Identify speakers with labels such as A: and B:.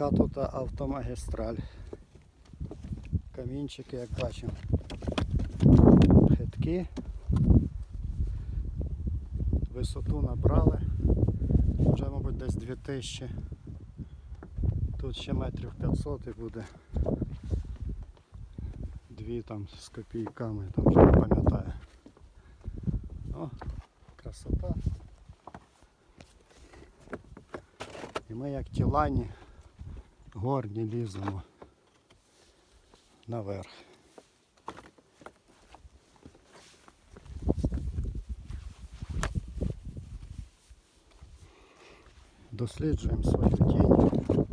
A: Така тут автомагістраль. Камінчики, як бачимо. Хитки. Висоту набрали. Вже, мабуть, десь 2000. Тут ще метрів 500 і буде. Дві там з копійками, там вже не пам'ятаю. О, красота. І ми як тілані горні ліземо наверх. Досліджуємо свою тінь.